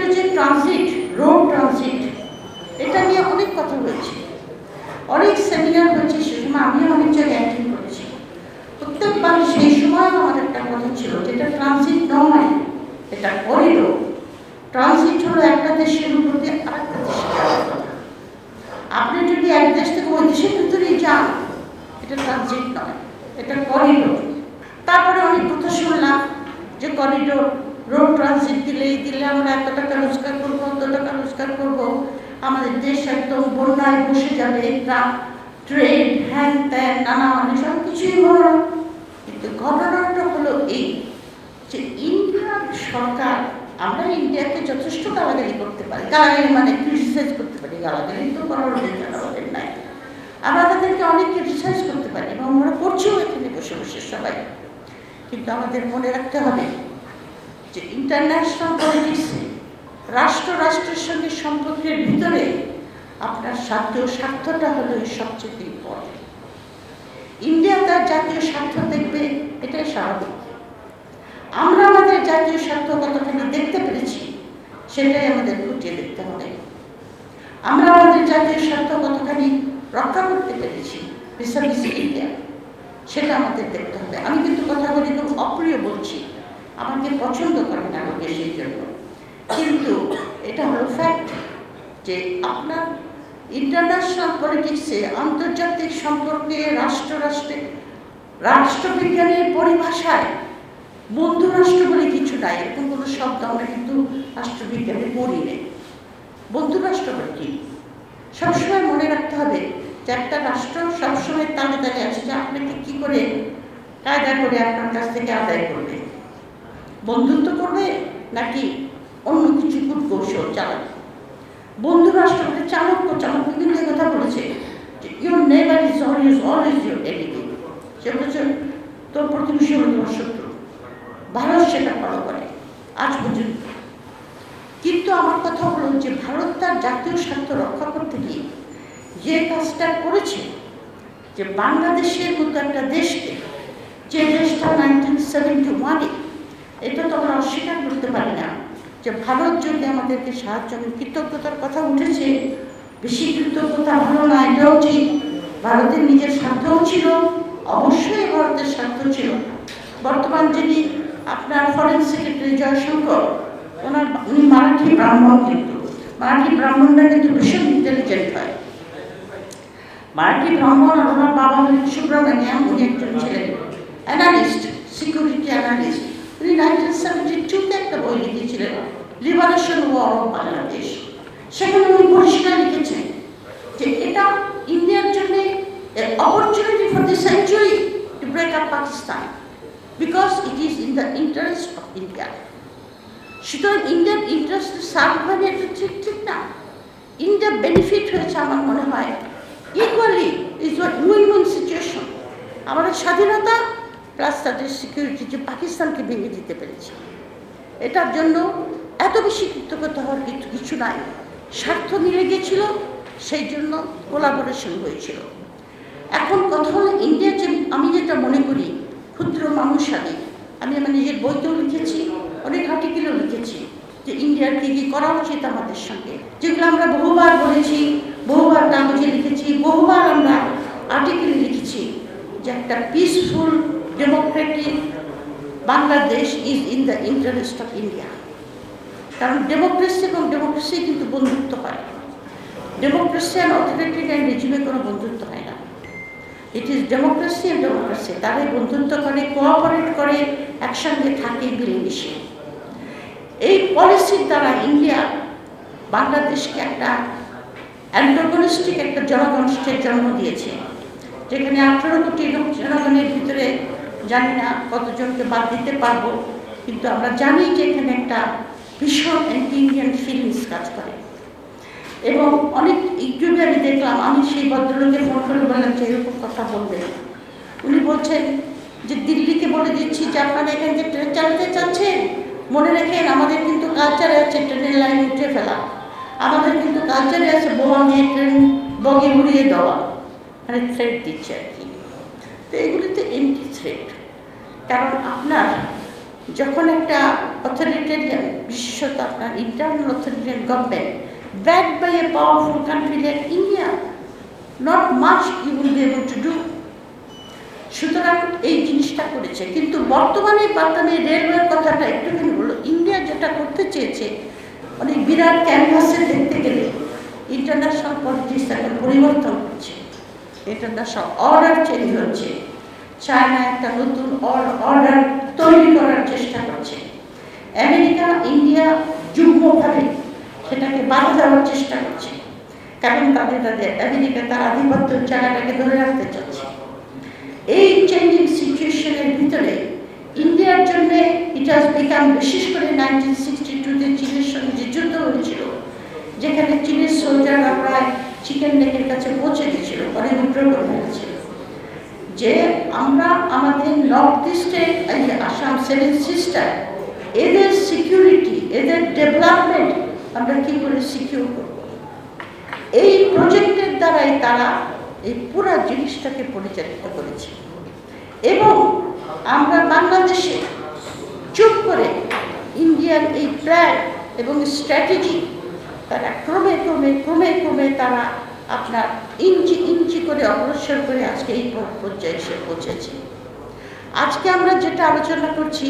ভিতরে যে transit road transit এটা নিয়ে অনেক কথা হয়েছে। অনেক সেমিনার হয়েছে সে সময় আমিও অনেক জায়গায় অ্যাটেন্ড করেছি। প্রত্যেকবার সেই সময় আমার একটা কথা ছিল যেটা ট্রানজিট নয়, এটা করিডোর ট্রানজিট হলো একটা দেশের উপর দিয়ে আরেকটা দেশে আপনি যদি এক দেশ থেকে ওই দেশের ভিতরেই যান, এটা ট্রানজিট নয়, এটা করিডোর তারপরে অনেক কথা শুনলাম যে করিডোর রোড ট্রানজিট দিলে এই দিলে আমরা এত টাকা রোজগার করব, অত টাকা রোজগার করব। আমাদের দেশ একদম বন্যায় বসে যাবে ট্রেন, হ্যান ত্যান, নানা মানে সব কিছুই হলো কিন্তু ঘটনাটা হলো এই যে ইন্ডিয়ার সরকার, আমরা ইন্ডিয়াকে যথেষ্ট গালাগালি করতে পারি। গালাগালি মানে ক্রিটিসাইজ করতে পারি। গালাগালি তো করার অধিকার আমাদের নাই। আমরা তাদেরকে অনেক ক্রিটিসাইজ করতে পারি এবং আমরা করছিও এখানে বসে বসে সবাই। কিন্তু আমাদের মনে রাখতে হবে যে ইন্টারন্যাশনাল পলিটিক্সে রাষ্ট্র রাষ্ট্রের সঙ্গে সম্পর্কের ভিতরে আপনার জাতীয় স্বার্থটা হলো সবচেয়ে ইম্পর্টেন্ট ইন্ডিয়া তার জাতীয় স্বার্থ দেখবে, এটাই স্বাভাবিক। আমরা আমাদের জাতীয় স্বার্থ কতখানি দেখতে পেরেছি, সেটাই আমাদের খুঁটিয়ে দেখতে হবে। আমরা আমাদের জাতীয় স্বার্থ কতখানি রক্ষা করতে পেরেছি ইন্ডিয়া, সেটা আমাদের দেখতে হবে। আমি কিন্তু কথাগুলি খুব অপ্রিয় বলছি। আমাকে পছন্দ করে না সেই জন্য। কিন্তু এটা হলো ফ্যাক্ট যে আপনার ইন্টারন্যাশনাল পলিটিক্সে আন্তর্জাতিক সম্পর্কে রাষ্ট্র রাষ্ট্রে রাষ্ট্রবিজ্ঞানের পরিভাষায় বন্ধু রাষ্ট্র বলে কিছু নাই। এরকম কোনো শব্দ আমরা কিন্তু রাষ্ট্রবিজ্ঞানে পড়ি নেই। বন্ধু রাষ্ট্র বলে কি? সবসময় মনে রাখতে হবে যে একটা রাষ্ট্র সবসময় তালে তালে আছে যে আপনাকে কি করে কায়দা করে আপনার কাছ থেকে আদায় করবে? বন্ধুত্ব করবে নাকি অন্য কিছু কূটকৌশল চালাবে? বন্ধু রাষ্ট্র মানে চাণক্য কিন্তু কথা বলেছে your neighbour is always always your enemy সে বলেছে, তোর প্রতিবেশী হল তোমার শত্রু। ভারত সেটা ফলো করে। আজ পর্যন্ত। কিন্তু আমার কথা হলো যে, ভারত তার জাতীয় স্বার্থ রক্ষা করতে গিয়ে যে কাজটা করেছে, যে বাংলাদেশের মতো একটা দেশকে, যে দেশটা নাইনটিন সেভেন্টি ওয়ানে এটা তো আমরা অস্বীকার করতে পারি না যে ভারত যদি আমাদেরকে সাহায্য কৃতজ্ঞতার কথা উঠেছে, বেশি কৃতজ্ঞতা ভালো না, এটাও উচিত ভারতের নিজের স্বার্থও ছিল, অবশ্যই ভারতের স্বার্থ ছিল। বর্তমান যিনি আপনার ফরেন সেক্রেটারি জয়শঙ্কর, ওনার উনি মারাঠি ব্রাহ্মণ কিন্তু। মারাঠি ব্রাহ্মণরা কিন্তু ভীষণ ইন্টেলিজেন্ট হয়। মারাঠি ব্রাহ্মণ ওনার বাবা হলেন সুব্রমণিয়াম, উনি একজন ছিলেন অ্যানালিস্ট সিকিউরিটি অ্যানালিস্ট উনি নাইনটিন সেভেন্টি টুতে একটা বই লিখেছিলেন লিবারেশন ওয়ার অফ বাংলাদেশ সেখানে উনি পরিষ্কার লিখেছেন যে এটা ইন্ডিয়ার জন্য opportunity for the century to break up Pakistan because it is in the interest of India সুতরাং ইন্ডিয়ার ইন্টারেস্ট সার্ভ হবে এটা ঠিক ঠিক না। ইন্ডিয়ার বেনিফিট হয়েছে আমার মনে হয়। Equally is win win situation আমাদের স্বাধীনতা প্লাস তাদের সিকিউরিটি যে পাকিস্তানকে ভেঙে দিতে পেরেছে। এটার জন্য এত বেশি কৃতজ্ঞতা হওয়ার কিছু কিছু নাই। স্বার্থ মিলে গেছিল, সেই জন্য কোলাবোরেশন হয়েছিল। এখন কথা হলো ইন্ডিয়া যে আমি যেটা মনে করি, ক্ষুদ্র মানুষ আমি আমি আমার নিজের বইতেও লিখেছি, অনেক আর্টিকেলও লিখেছি যে ইন্ডিয়ার কী কী করা উচিত আমাদের সঙ্গে। যেগুলো আমরা বহুবার বলেছি, বহুবার কাগজে লিখেছি, বহুবার আমরা আর্টিকেলে লিখেছি যে একটা peaceful democratic Bangladesh is in the interest of India কারণ ডেমোক্রেসি এবং ডেমোক্রেসি কিন্তু বন্ধুত্ব হয় ডেমোক্রেসি অ্যান্ড অথরিটেরিয়ান রেজিমে কোনো বন্ধুত্ব হয় না। It is democracy and democracy তারাই বন্ধুত্ব করে কোঅপারেট করে, একসঙ্গে থাকে, মিলেমিশে। এই পলিসির দ্বারা ইন্ডিয়া বাংলাদেশকে একটা অ্যান্টাগনিস্টিক একটা জনগোষ্ঠীর জন্ম দিয়েছে। যেখানে আঠেরো কোটি লোক জনগণের ভিতরে জানি না কতজনকে বাদ দিতে পারব, কিন্তু আমরা জানি যে এখানে একটা ভীষণ অ্যান্টি ইন্ডিয়ান ফিলিংস কাজ করে। এবং অনেক ইউটিউবে আমি দেখলাম, আমি সেই ভদ্রলোকে ফোন করে বললাম যে এরকম কথা বলবেন উনি বলছেন যে দিল্লিকে বলে দিচ্ছি যে আপনারা এখান থেকে ট্রেন চালাতে চাচ্ছেন? মনে রেখেন, আমাদের কিন্তু কালচারে আছে ট্রেনের লাইন উঠে ফেলা। আমাদের কিন্তু কালচারে আছে বোমা নিয়ে ট্রেন বগি উড়িয়ে দেওয়া। মানে থ্রেড দিচ্ছে আর কি। তো এগুলি তো এমটি থ্রেড কারণ আপনার যখন একটা অথরিটেরিয়ান বিশেষত আপনার internal authoritarian government back by a powerful country like India not much will be able to do সুতরাং এই জিনিসটা করেছে। কিন্তু বর্তমানে বাতানে রেলওয়ের কথাটা একটুখানি বলল ইন্ডিয়া যেটা করতে চেয়েছে মানে বিরাট ক্যানভাসে দেখতে গেলে ইন্টারন্যাশনাল পলিটিক্স এখন পরিবর্তন হচ্ছে। ইন্টারন্যাশনাল অর্ডার চেঞ্জ হচ্ছে। চায়না একটা নতুন অর্ডার তৈরি করার চেষ্টা করছে। আমেরিকা, ইন্ডিয়া যুগ্মভাবে সেটাকে বাধা দেওয়ার চেষ্টা করছে। কারণ তাদের তাদের আমেরিকা তার আধিপত্য জায়গাটাকে ধরে রাখতে চাচ্ছে। এই চেঞ্জিং সিচুয়েশনের ভিতরে ইন্ডিয়ার জন্য ইট হাজ বিকাম বিশেষ করে নাইনটিন সিক্সটি টুতে চীনের সঙ্গে যে যুদ্ধ হয়েছিল, যেখানে চীনের সোলজাররা প্রায় চিকেন নেকের কাছে পৌঁছে গেছিল পরে উইড্র করে যে আমরা আমাদের নর্থ ইস্টে এই যে আসাম সেভেন সিস্টার এদের সিকিউরিটি এদের ডেভেলপমেন্ট আমরা কী করে সিকিউর করব? এই প্রজেক্টের দ্বারাই তারা এই পুরো জিনিসটাকে পরিচালিত করেছে। এবং আমরা বাংলাদেশে চুপ করে ইন্ডিয়ার এই প্ল্যান এবং স্ট্র্যাটেজি তারা ক্রমে ক্রমে ক্রমে ক্রমে তারা আপনার ইঞ্চি ইঞ্চি করে অগ্রসর করে আজকে এই পর্যায়ে এসে পৌঁছেছে। আজকে আমরা যেটা আলোচনা করছি,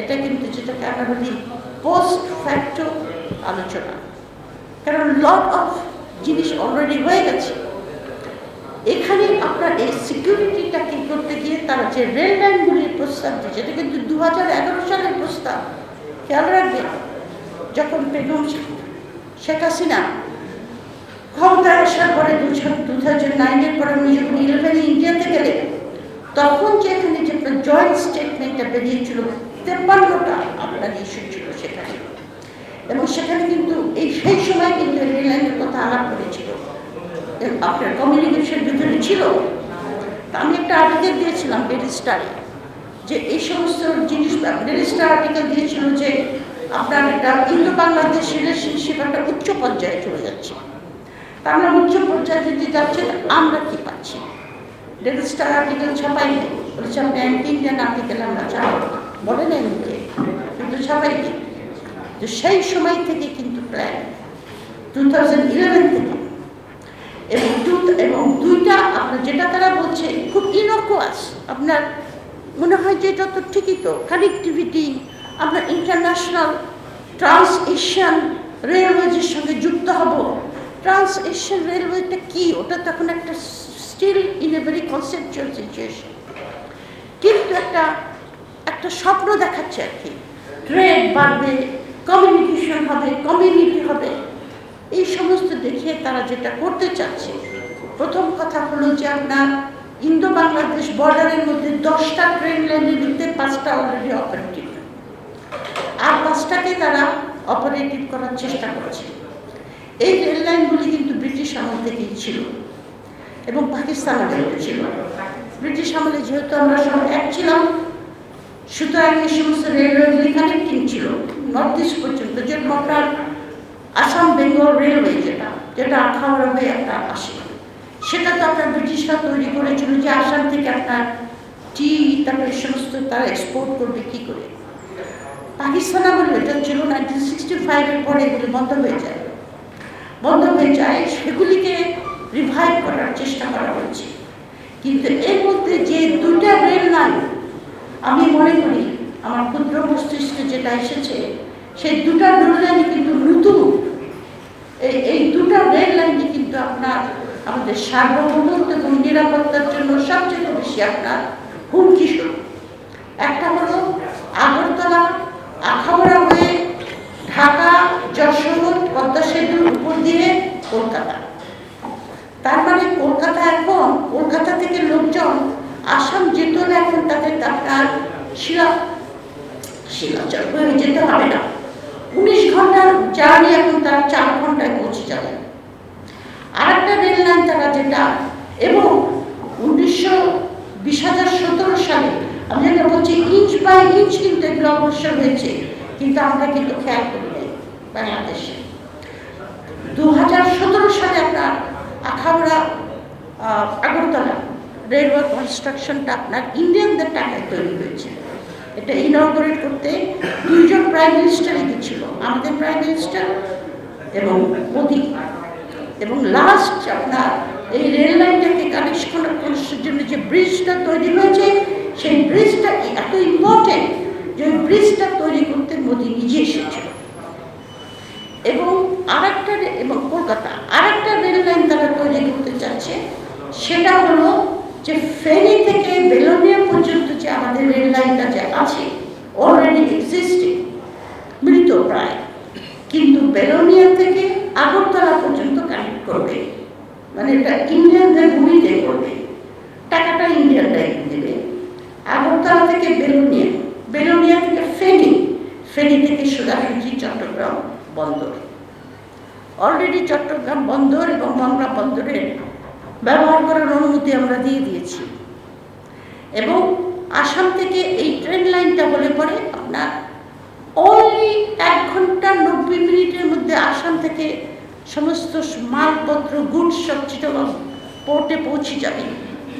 এটা কিন্তু যেটাকে আমরা বলি পোস্ট ফ্যাক্টো আলোচনা। কারণ লট অফ জিনিস অলরেডি হয়ে গেছে। এখানে আপনার এই সিকিউরিটিটাকে করতে গিয়ে তারা যে রেল লাইনগুলির প্রস্তাব দিয়েছে, এটা কিন্তু দু হাজার এগারো সালের প্রস্তাব। খেয়াল রাখবেন, যখন বেগম শেখ হাসিনা ক্ষমতায় আসার পরে দু থাউজেন্ড নাইনের পরে উনি যখন ইলেভেনে ইন্ডিয়াতে গেলেন তখন যে এখানে যে জয়েন্ট স্টেটমেন্টটা বেরিয়েছিল, তেপ্পান্নটা আপনার ইস্যু ছিল সেখানে। এবং সেখানে কিন্তু এই সেই সময় কিন্তু রেল লাইনের কথা আলাপ করেছিল। আপনার কমিউনিকেশন ভিতরে ছিল। আমি একটা আর্টিকেল দিয়েছিলাম বেরিস্টারে যে এই সমস্ত জিনিস বেরিস্টার আর্টিকেল দিয়েছিল যে আপনার একটা ইন্দো বাংলাদেশ রিলেশনশিপ একটা উচ্চ পর্যায়ে চলে যাচ্ছে। আমরা উচ্চ পর্যায়ে যদি যাচ্ছে আমরা কি পাচ্ছি? রেজিস্টার আর্টিকেল ছাপাই আপনি ইন্ডিয়ান আর্টিকেল আমরা চাই বলে মুখে কিন্তু নেই তো সেই সময় থেকে কিন্তু প্রায় টু থাউজেন্ড ইলেভেন থেকে। এবং টু এবং দুইটা আপনার যেটা তারা বলছে, খুব ইনকুয়াস আপনার মনে হয় যে এটা তো ঠিকই তো। কানেক্টিভিটি আপনার ইন্টারন্যাশনাল ট্রান্স এশিয়ান রেলওয়েজের সঙ্গে যুক্ত হব। ট্রান্স এশিয়ান রেলওয়েটা কি? ওটা তখন একটা still in a very conceptual situation কিন্তু একটা একটা স্বপ্ন দেখাচ্ছে আর কি। ট্রেড বাড়বে কমিউনিকেশন হবে কমিউনিটি হবে। এই সমস্ত দেখিয়ে তারা যেটা করতে চাচ্ছে, প্রথম কথা হলো যে আপনার ইন্দো বাংলাদেশ বর্ডারের মধ্যে দশটা ট্রেন লাইনের ভিতরে পাঁচটা অলরেডি অপারেটিভ আর পাঁচটাকে তারা অপারেটিভ করার চেষ্টা করছে। এই রেল লাইনগুলি কিন্তু ব্রিটিশ আমল থেকেই ছিল এবং পাকিস্তান আমলে ছিল। ব্রিটিশ আমলে যেহেতু আমরা সব এক ছিলাম, সুতরাং এই সমস্ত রেলওয়েগুলি কানেক্টিং ছিল। নর্থ ইস্ট পর্যন্ত যেরকম আপনার আসাম বেঙ্গল রেলওয়ে যেটা যেটা আখাউড়া হয়ে একটা আসে। সেটা তো আপনার ব্রিটিশরা তৈরি করেছিল যে আসাম থেকে আপনার টি তারপরে সমস্ত তারা এক্সপোর্ট করবে কী করে। পাকিস্তান আমলে এটা ছিল নাইনটিন সিক্সটি ফাইভের পরে এগুলি বন্ধ হয়ে যায়। বন্ধ হয়ে যায়, সেগুলিকে রিভাইভ করার চেষ্টা করা হচ্ছে কিন্তু এর মধ্যে যে দুটা রেল লাইন, আমি মনে করি আমার ক্ষুদ্র মস্তিষ্কে যেটা এসেছে, সেই দুটা রেল লাইন কিন্তু নতুন। এই দুটা রেল লাইনে কিন্তু আপনার আমাদের সার্বভৌমত্ব এবং নিরাপত্তার জন্য সবচেয়ে বেশি আপনার হুমকি স্বরূপ। একটা হলো আগরতলা, আখাউড়া হয়ে ঢাকা যশোর পদ্মা সেতুর উপর দিয়ে কলকাতা। তার মানে কলকাতা এখন, কলকাতা থেকে লোকজন আসাম যেত না, এখন তাদের আপনার শিলা। শিলাচর হয়ে যেতে হবে না। উনিশ ঘণ্টার জার্নি এখন তারা চার ঘন্টায় পৌঁছে যাবে। আর একটা রেল লাইন তারা যেটা, এবং উনিশশো বিশ হাজার সতেরো সালে, আমি যেটা বলছি ইঞ্চ বাই ইঞ্চ কিন্তু এগুলো অবশ্যই হয়েছে, কিন্তু আমরা কিন্তু খেয়াল করি নাই, বাংলাদেশে। দু হাজার সতেরো সালে আপনার আখাউড়া আগরতলা রেলওয়ে কনস্ট্রাকশনটা আপনার ইন্ডিয়ানদের টাকায় তৈরি হয়েছে। এটা ইনগ্রেট করতে দুইজন প্রাইম মিনিস্টারই গেছিল আমাদের প্রাইম মিনিস্টার এবং মোদী। এবং লাস্ট আপনার এই রেল লাইনটাকে কানেকশন জন্য যে ব্রিজটা তৈরি হয়েছে, সেই ব্রিজটা এত ইম্পর্টেন্ট যে ব্রিজটা তৈরি করতে মোদী নিজে এসেছিল? এবং আরেকটা এবং কলকাতা, আরেকটা রেল লাইন তারা তৈরি করতে চাচ্ছে সেটা হলো যে ফেনী থেকে বেলোনিয়া পর্যন্ত যে আমাদের রেল লাইনটা যে আছে অলরেডি এক্সিস্টিং মৃত প্রায়। কিন্তু বেলোনিয়া থেকে আগরতলা পর্যন্ত কানেক্ট করবে। মানে এটা ইন্ডিয়ান রেলওয়ে করবে। টাকাটা ইন্ডিয়ান রেলওয়ে দেবে। আগরতলা থেকে বেলোনিয়া বেলোনিয়া থেকে ফেনী ফেনী থেকে সোজাসুজি চট্টগ্রাম। বন্দর। অলরেডি চট্টগ্রাম বন্দর এবং মংলা বন্দরের ব্যবহার করার অনুমতি আমরা দিয়ে দিয়েছি। এবং আসাম থেকে এই ট্রেন লাইনটা হলে পরে আপনার অনলি এক ঘণ্টা নব্বই মিনিটের মধ্যে আসাম থেকে সমস্ত মালপত্র গুডস সব চিটাগং পোর্টে পৌঁছে যাবে।